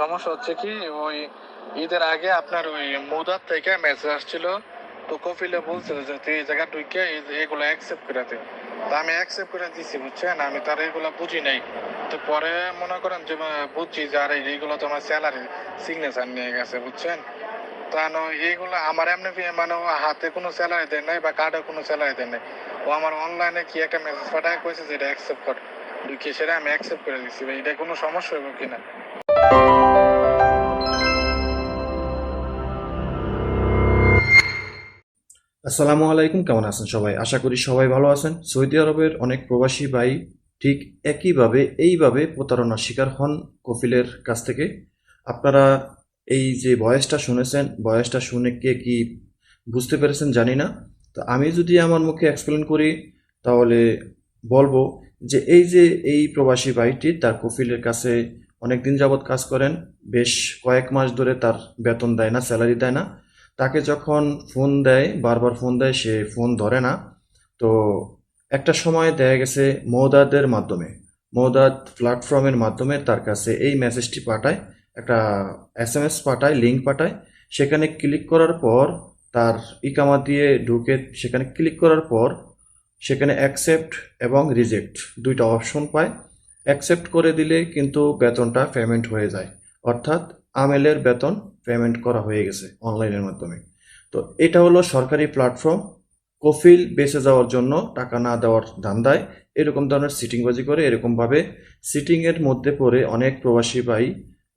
সমস্যা হচ্ছে কি, ওই ঈদের আগে আপনার ওই মুদার থেকে মেসেজ আসছিল, তো কপিলে বলছিল যে, তুই এই জায়গা ঢুকে এগুলো অ্যাকসেপ্ট করে দে। আমি অ্যাকসেপ্ট করে দিছি, বুঝছেন? আমি তার এগুলো বুঝি নাই। তো পরে মনে করেন যে বুঝছি যে, আরে, এইগুলো তোমার স্যালারি সিগনেচার নিয়ে গেছে, বুঝছেন? তা এইগুলো আমার এমনি মানে হাতে কোনো স্যালারি দেয় নাই বা কার্ডে কোনো স্যালারি দেয় নাই। ও আমার অনলাইনে কি একটা মেসেজ পাঠায়, কইছে যে, এটা অ্যাকসেপ্ট কর। ঢুকে সেটা আমি অ্যাকসেপ্ট করে দিচ্ছি এটা কোনো সমস্যা হবে কিনা? আসসালামু আলাইকুম, কেমন আছেন সবাই? আশা করি সবাই ভালো আছেন। সৌদি আরবের অনেক প্রবাসী ভাই ঠিক একইভাবে, এইভাবে প্রতারণার শিকার হন কফিলের কাছ থেকে। আপনারা এই যে বয়সটা শুনেছেন, বয়সটা শুনে কে কি বুঝতে পেরেছেন জানি না। তো আমি যদি আমার মুখে এক্সপ্লেন করি, তাহলে বলব যে এই যে এই প্রবাসী ভাইটি তার কফিলের কাছে অনেক দিন যাবৎ কাজ করেন, বেশ কয়েক মাস ধরে তার বেতন দেয় না, স্যালারি দেয় না। তাকে যখন ফোন দেয়, বারবার ফোন দেয়, সে ফোন ধরে না। তো একটা সময় দেখা গেছে মৌদাদের মাধ্যমে মৌদাদ প্ল্যাটফর্মের মাধ্যমে তার কাছে এই মেসেজটি পাঠায়, একটা এস এম এস পাঠায় লিঙ্ক পাঠায়। সেখানে ক্লিক করার পর তার ইকামা দিয়ে ঢুকে সেখানে ক্লিক করার পর সেখানে অ্যাকসেপ্ট এবং রিজেক্ট দুইটা অপশন পায়। অ্যাকসেপ্ট করে দিলে কিন্তু বেতনটা পেমেন্ট হয়ে যায়। অর্থাৎ আমেলের বেতন পেমেন্ট করা হয়ে গেছে অনলাইনের মাধ্যমে। তো এটা হলো সরকারি প্ল্যাটফর্ম কফিল বেঁচে যাওয়ার জন্য টাকা না দেওয়ার ধান্দায় এরকম ধরনের সিটিংবাজি করে। এরকমভাবে সিটিংয়ের মধ্যে পড়ে অনেক প্রবাসী ভাই,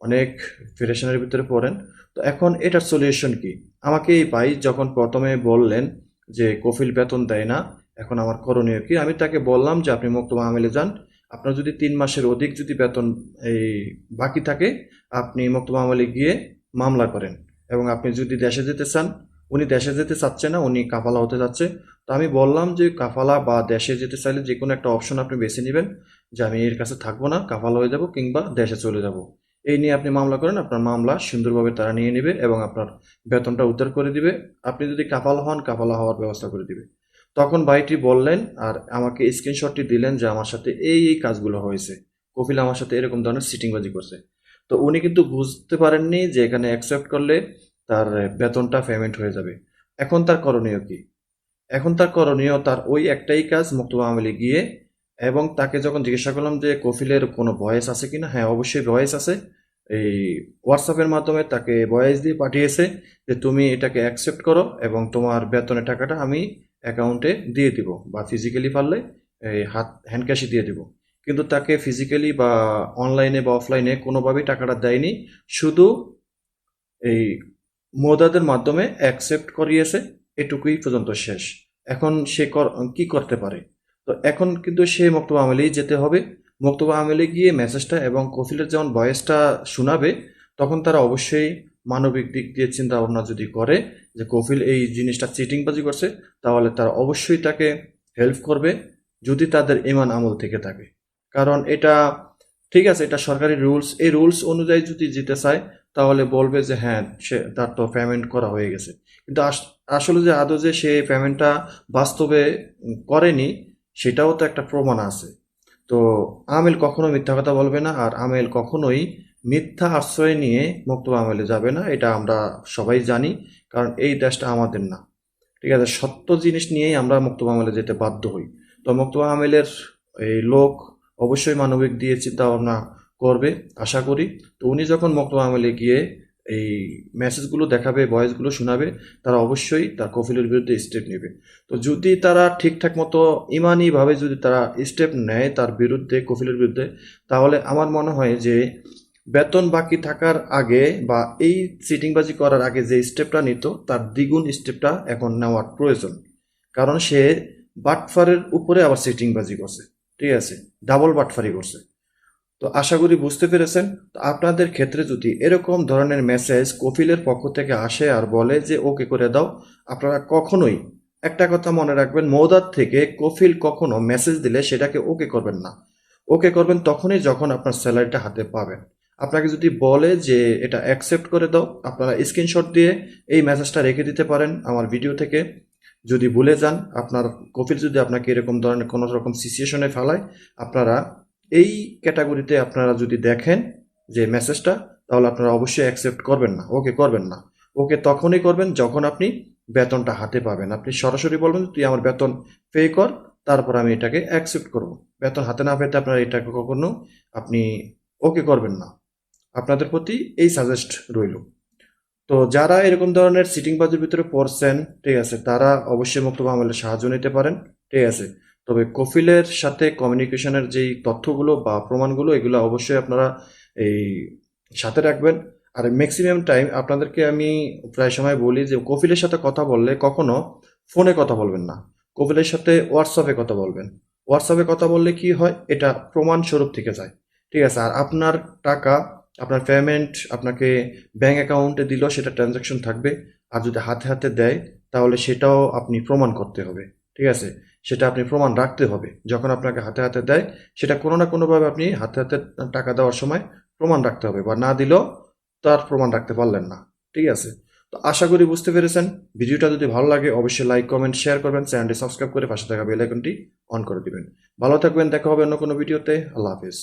অনেক ফেডারেশনের ভিতরে পড়েন। তো এখন এটার সলিউশন কি? আমাকে এই ভাই যখন প্রথমে বললেন যে কফিল বেতন দেয় না, এখন আমার করণীয় কি? আমি তাকে বললাম যে আপনি মোক্তমা আমেলে যান। আপনার যদি তিন মাসের অধিক যদি বেতন এই বাকি থাকে, আপনি মোক্তমা আমলে গিয়ে মামলা করেন। এবং আপনি যদি দেশে যেতে চান, উনি দেশে যেতে চাচ্ছে না, উনি কাফালা হতে যাচ্ছে। তো আমি বললাম যে কাফালা বা দেশে যেতে চাইলে যে কোনো একটা অপশন আপনি বেছে নেবেন যে আমি এর কাছে থাকব না, কাফালা হয়ে যাব কিংবা দেশে চলে যাব। এই নিয়ে আপনি মামলা করেন, আপনার মামলা সুন্দরভাবে তারা নিয়ে নেবে এবং আপনার বেতনটা উদ্ধার করে দিবে। আপনি যদি কাফালা হন, কাফালা হওয়ার ব্যবস্থা করে দিবে। তখন ভাইটি বললেন আর আমাকে স্ক্রিনশটটি দিলেন যে আমার সাথে এই এই কাজগুলো হয়েছে। কপিল আমার সাথে এরকম ধরনের সিটিংবাজি করছে। তো উনি কিন্তু বুঝতে পারেননি যে এখানে অ্যাকসেপ্ট করলে তার বেতনটা পেমেন্ট হয়ে যাবে। এখন তার করণীয় কি? এখন তার করণীয় তার ওই একটাই কাজ মুক্তবা আমলে গিয়ে এবং তাকে যখন জিজ্ঞাসা করলাম যে কফিলের কোনো ভয়েস আছে কিনা হ্যাঁ অবশ্যই ভয়েস আছে। এই হোয়াটসঅ্যাপের মাধ্যমে তাকে ভয়েস দিয়ে পাঠিয়েছে যে তুমি এটাকে অ্যাকসেপ্ট করো এবং তোমার বেতনের টাকাটা আমি অ্যাকাউন্টে দিয়ে দিব বা ফিজিক্যালি পারলে এই হাত হ্যান্ড ক্যাশে দিয়ে দিব। কিন্তু তাকে ফিজিক্যালি বা অনলাইনে বা অফলাইনে কোনোভাবেই টাকাটা দেয়নি। শুধু এই মোদাদের মাধ্যমে অ্যাকসেপ্ট করিয়েছে, এটুকুই পর্যন্ত শেষ। এখন সে কি করতে পারে? তো এখন কিন্তু সে মক্তবা আমেলেই যেতে হবে। মক্তবা আমেলে গিয়ে মেসেজটা এবং কফিলের যখন ভয়েসটা শোনাবে, তখন তারা অবশ্যই মানবিক দিক দিয়ে চিন্তা ভাবনা যদি করে যে কফিল এই জিনিসটা চিটিংবাজি করছে, তাহলে তারা অবশ্যই তাকে হেল্প করবে, যদি তাদের ইমান আমল থেকে থাকে। কারণ এটা, ঠিক আছে, এটা সরকারি রুলস এই রুলস অনুযায়ী যদি যেতে চায়, তাহলে বলবে যে হ্যাঁ সে, তার তো পেমেন্ট করা হয়ে গেছে। কিন্তু আস- আসলে যে আদৌ যে সে পেমেন্টটা বাস্তবে করেনি, সেটাও তো একটা প্রমাণ আছে। তো আমেল কখনো মিথ্যা কথা বলবে না, আর আমেল কখনোই মিথ্যা আশ্রয় নিয়ে মুক্ত আমেলে যাবে না, এটা আমরা সবাই জানি, কারণ এই দেশটা আমাদের না। ঠিক আছে, সত্য জিনিস নিয়েই আমরা মুক্ত আমেলে যেতে বাধ্য হই। তো মুক্ত আমেলের এই লোক অবশ্যই মানবিক দিয়ে চিন্তা ভাবনা করবে, আশা করি। তো উনি যখন মুক্ত আমেলে গিয়ে এই মেসেজগুলো দেখাবে ভয়েসগুলো শোনাবে, তারা অবশ্যই তার কফিলের বিরুদ্ধে স্টেপ নেবে। তো যদি তারা ঠিকঠাক মতো ইমানিভাবে যদি তারা স্টেপ নেয় তার বিরুদ্ধে, কফিলের বিরুদ্ধে, তাহলে আমার মনে হয় যে বেতন বাকি থাকার আগে বা এই সিটিংবাজি করার আগে যে স্টেপটা নিত, তার দ্বিগুণ স্টেপটা এখন নেওয়ার প্রয়োজন। কারণ সে বাটফারের উপরে আবার সিটিংবাজি করছে। ঠিক আছে ডাবল বাটফারি করছে। তো আশা করি বুঝতে পেরেছেন, তো আপনাদের ক্ষেত্রে যদি এরকম ধরনের মেসেজ কফিলের পক্ষ থেকে আসে আর বলে যে, ওকে করে দাও, আপনারা কখনোই একটা কথা মনে রাখবেন, মৌদার থেকে কফিল কখনো মেসেজ দিলে সেটাকে ওকে করবেন না। ওকে করবেন তখনই যখন আপনার স্যালারিটা হাতে পাবেন। আপনাকে যদি বলে যে, এটা অ্যাকসেপ্ট করে দাও, আপনারা স্ক্রিনশট দিয়ে এই মেসেজটা রেখে দিতে পারেন আমার ভিডিও থেকে। যদি ভুলে যান, আপনার কফিল যদি আপনাকে এরকম ধরনের কোনো রকম সিচুয়েশনে ফেলায়, আপনারা এই ক্যাটাগরিতে আপনারা যদি দেখেন যে মেসেজটা তাহলে আপনারা অবশ্যই অ্যাকসেপ্ট করবেন না ওকে করবেন না। ওকে তখনই করবেন যখন আপনি বেতনটা হাতে পাবেন। আপনি সরাসরি বলবেন তুই আমার বেতন পে কর, তারপর আমি এটাকে অ্যাকসেপ্ট করব। বেতন হাতে না পেতে আপনারা এটাকে কখনো আপনি ওকে করবেন না। আপনাদের প্রতি এই সাজেস্ট রইল। তো যারা এরকম ধরনের সিটিং বাজের ভিতরে পড়ছেন, ঠিক আছে, তারা অবশ্যই মুক্ত মামলের সাহায্য নিতে পারেন, ঠিক আছে। তবে কফিলের সাথে কমিউনিকেশনের যেই তথ্যগুলো বা প্রমাণগুলো, এগুলো অবশ্যই আপনারা এই সাথে রাখবেন। আর ম্যাক্সিমাম টাইম আপনাদেরকে আমি প্রায় সময় বলি যে, কফিলের সাথে কথা বললে কখনো ফোনে কথা বলবেন না। কফিলের সাথে হোয়াটসঅ্যাপে কথা বলবেন। হোয়াটসঅ্যাপে কথা বললে কি হয়? এটা প্রমাণস্বরূপ থেকে যায়, ঠিক আছে। আর আপনার টাকা আপনার পেমেন্ট আপনাকে ব্যাঙ্ক অ্যাকাউন্টে দিল সেটা ট্রানজাকশন থাকবে। আর যদি হাতে হাতে দেয়, তাহলে সেটাও আপনি প্রমাণ করতে হবে। ঠিক আছে? সেটা আপনি প্রমাণ রাখতে হবে। যখন আপনাকে হাতে হাতে দেয়, সেটা কোনো না কোনোভাবে আপনি হাতে হাতে টাকা দেওয়ার সময় প্রমাণ রাখতে হবে বা না দিলেও তার প্রমাণ রাখতে পারলেন না। ঠিক আছে? তো আশা করি বুঝতে পেরেছেন। ভিডিওটা যদি ভালো লাগে, অবশ্যই লাইক কমেন্ট শেয়ার করবেন চ্যানেলটি সাবস্ক্রাইব করে পাশে থাকা বেল আইকনটি অন করে দিবেন। ভালো থাকবেন, দেখা হবে অন্য কোনো ভিডিওতে আল্লাহ হাফিজ।